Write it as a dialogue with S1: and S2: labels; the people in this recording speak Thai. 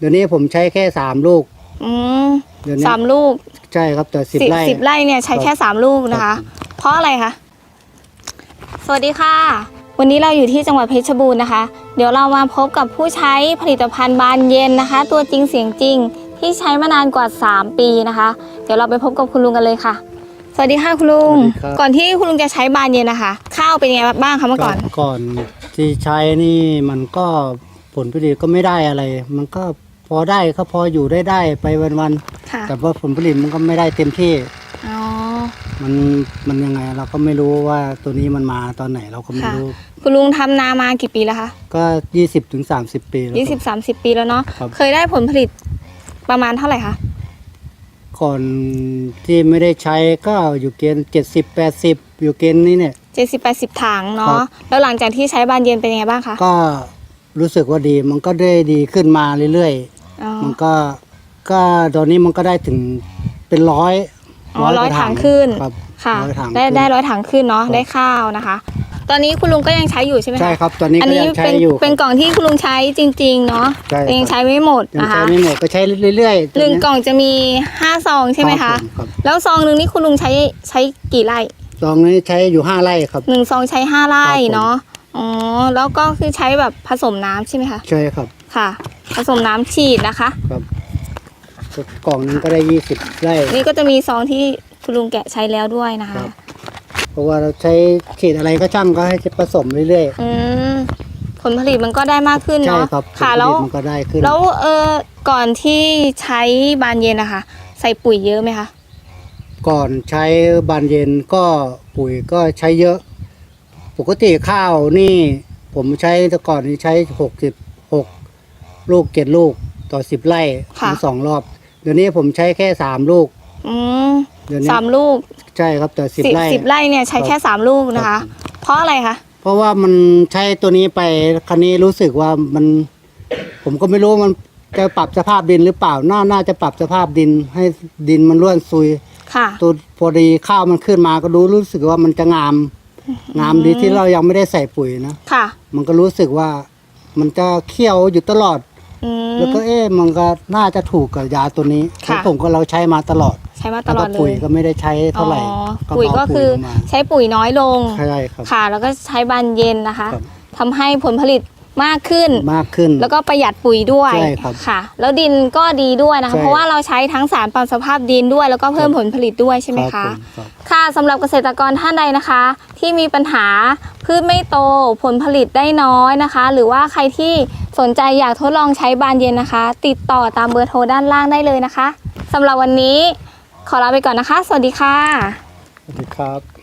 S1: เดี๋ยวนี้ผมใช้แค่สามลูก
S2: อืม
S1: เดี๋ยวนี้
S2: สามลูก
S1: ใช่ครับแต่สิบไร่
S2: สิบไร่เนี่ยใช้แค่สามลูกนะ
S1: ครั
S2: คะ
S1: บ
S2: เพราะอะไรคะสวัสดีค่ะ วันนี้เราอยู่ที่จังหวัดเพชรบูรณ์นะคะ เดี๋ยวเรามาพบกับผู้ใช้ผลิตภัณฑ์บานเย็นนะคะ ตัวจริงเสียงจริง ที่ใช้มานานกว่า 3 ปีนะคะ เดี๋ยวเราไปพบกับคุณลุงกันเลยค่ะ สวัสดีค่ะคุณลุง
S1: สวัสดีครับ
S2: ก่อนที่คุณลุงจะใช้บานเย็นนะคะ ข้าวเป็นยังไงบ้างคะเมื่อก่อน
S1: ก่อนที่ใช้นี่มันก็ผลผลิตก็ไม่ได้อะไร มันก็ พอได้ก็พออยู่ได้ได้ไปวัน
S2: ค่ะ
S1: ๆแต่ว่าผลผลิตมันก็ไม่ได้เต็มที่
S2: อ๋อ
S1: มันมันยังไงเราก็ไม่รู้ว่าตัวนี้มันมาตอนไหนเราก็ไม่
S2: ค่ะ
S1: รู้
S2: คุณลุงทำนามากี่ปีแล้วคะ
S1: ก็ยี่สิบถึงสามสิบปีแล้ว
S2: ยี่สิบสามสิบปีแล้วเนาะ
S1: ครับ
S2: เคยได้ผลผลิตประมาณเท่าไหร่คะ
S1: ก่อนที่ไม่ได้ใช้ก็อยู่เกณฑ์เจ็ดสิบแปดสิบอยู่เกณฑ์นี้เนี่ย
S2: เจ็ดสิบแปดสิบถัง
S1: ครั
S2: เนาะ
S1: บ
S2: แล้วหลังจากที่ใช้บานเย็นเป็นยังไงบ้างคะ
S1: ก็รู้สึกว่าดีมันก็ได้ดีขึ้นมาเรื่อย
S2: อ๋อ
S1: ๆมันก็ก็ตอนนี้มันก็ได้ถึงเป็นร้อย
S2: อ๋อร้อย
S1: กว่า
S2: ถังขึ้น
S1: ครับ
S2: ค่ะ
S1: ร้อยถัง
S2: ได้
S1: ขึ้น
S2: ได้ร้อยถังขึ้นเนาะ
S1: ครับ
S2: ได้ข้าวนะคะ ตอนนี้คุณลุงก็ยังใช้อยู่ใช่ไหมคะ
S1: ใช่ครับ ตอนนี้
S2: อัน
S1: ก็
S2: นี้
S1: ยังใช้
S2: เป็น
S1: อยู่
S2: เป็นกล่องที่คุณลุงใช้จริง ๆ เนาะ
S1: ใช่ครับ
S2: แต่ยังใช้ไม่หมด
S1: ยัง
S2: นะ
S1: ใช้
S2: คะ
S1: ไม่หมดก็ใช้เรื่อยๆ
S2: หนึ่ง
S1: ตัวเย
S2: กล่องจะมีห้าซองใช่ไหมคะ
S1: รับผมครับ
S2: แล้วซองหนึ่งนี่คุณลุงใช้ใช้กี่ไร่
S1: ซองนี้ใช้อยู่ห้าไร่ครับ
S2: หนึ่งซองใช้ห้าไร่
S1: ครับผม
S2: เนาะอ๋อแล้วก็คือใช้แบบผสมน้ำใช่ไหมคะ
S1: ใช่ครับ
S2: ค่ะ ผสมน้ำฉีดนะคะ
S1: ครับกล่องนึงก็ได้ยี่สิบไร่
S2: นี่ก็จะมีซองที่คุณลุงแกะใช้แล้วด้วยนะ
S1: ครั
S2: คะ
S1: บ เพราะว่าเราใช้ฉีดอะไรก็ช่างก็ให้ผสมเรื่อย
S2: อืมผลผลิตมันก็ได้มากขึ้น
S1: ๆ ใช่
S2: เนาะ
S1: ครับ
S2: ค่ะ
S1: ผ
S2: แล้
S1: ล
S2: ว
S1: ผลิตมันก็ได้ขึ้น
S2: แล้วเออก่อนที่ใช้บานเย็นนะคะ ใส่ปุ๋ยเยอะไหมคะ
S1: ก่อนใช้บานเย็นก็ปุ๋ยก็ใช้เยอะ ปกติข้าวนี่ ผมใช้แต่ก่อนนี่ใช้หกสิบหก ลูกเจ็ดลูกต่อสิบไร่ถึงสองรอบ เดี๋ยวนี้ผมใช้แค่สามลูก
S2: อืม
S1: เดี๋ยวนี้
S2: สามลูก
S1: ใช่ครับแต่สิบ
S2: สิบ
S1: ไร่
S2: สิบไร่เนี่ยใช้แค่สามลูกนะ
S1: ครั
S2: คะ
S1: บ
S2: เพราะอะไรคะ
S1: เพราะว่ามันใช้ตัวนี้ไปคันนี้รู้สึกว่ามัน ผมก็ไม่รู้มันจะปรับสภาพดินหรือเปล่าน่าน่าจะปรับสภาพดินให้ดินมันร่วนซุย
S2: ค่ะ
S1: ตัวพอดีข้าวมันขึ้นมาก็ดูรู้สึกว่ามันจะงาม งามดีที่เรายังไม่ได้ใส่ปุ๋ยนะ
S2: ค่ะ
S1: มันก็รู้สึกว่ามันจะเคี่ยวอยู่ตลอด
S2: อืม
S1: แล้วก็เอ๊ะมันก็น่าจะถูกกับยาตัวนี้
S2: ค่ะ
S1: แล้วผมก็เราใช้มาตลอด
S2: ใช้มาต
S1: แล้ว
S2: ล
S1: ก็
S2: อดเล
S1: ปุ๋ย
S2: ย
S1: ก็ไม่ได้ใช้เท่าไหร่
S2: อ๋อ
S1: ก็
S2: ปุ๋ย
S1: เบา
S2: ก็คือ
S1: ลงมา
S2: ใช้ปุ๋ยน้อยลง
S1: ใช่ครับ
S2: ค่ะ แล้วก็ใช้บานเย็นนะคะ
S1: ครับ
S2: ทำให้ผลผลิตมากขึ้น
S1: มากขึ้น
S2: แล้วก็ประหยัดปุ๋ยด้วย
S1: ใช่ครับ
S2: ค่ะ แล้วดินก็ดีด้วยนะคะ
S1: ใช่
S2: เพราะว่าเราใช้ทั้งสารปรับสภาพดินด้วย แล้วก็เพิ่ม
S1: ครับ
S2: ผลผลิตด้วยใช่ไหม
S1: รั
S2: คะ
S1: บผมครับ
S2: ค่ะสำหรับเกษตรกรท่านใดนะคะ ที่มีปัญหาพืชไม่โตผลผลิตได้น้อยนะคะ หรือว่าใครที่ สนใจอยากทดลองใช้บานเย็นนะคะ ติดต่อตามเบอร์โทรด้านล่างได้เลยนะคะสำหรับวันนี้ขอลาไปก่อนนะคะ สวัสดีค่ะ
S1: สวัสดีครับ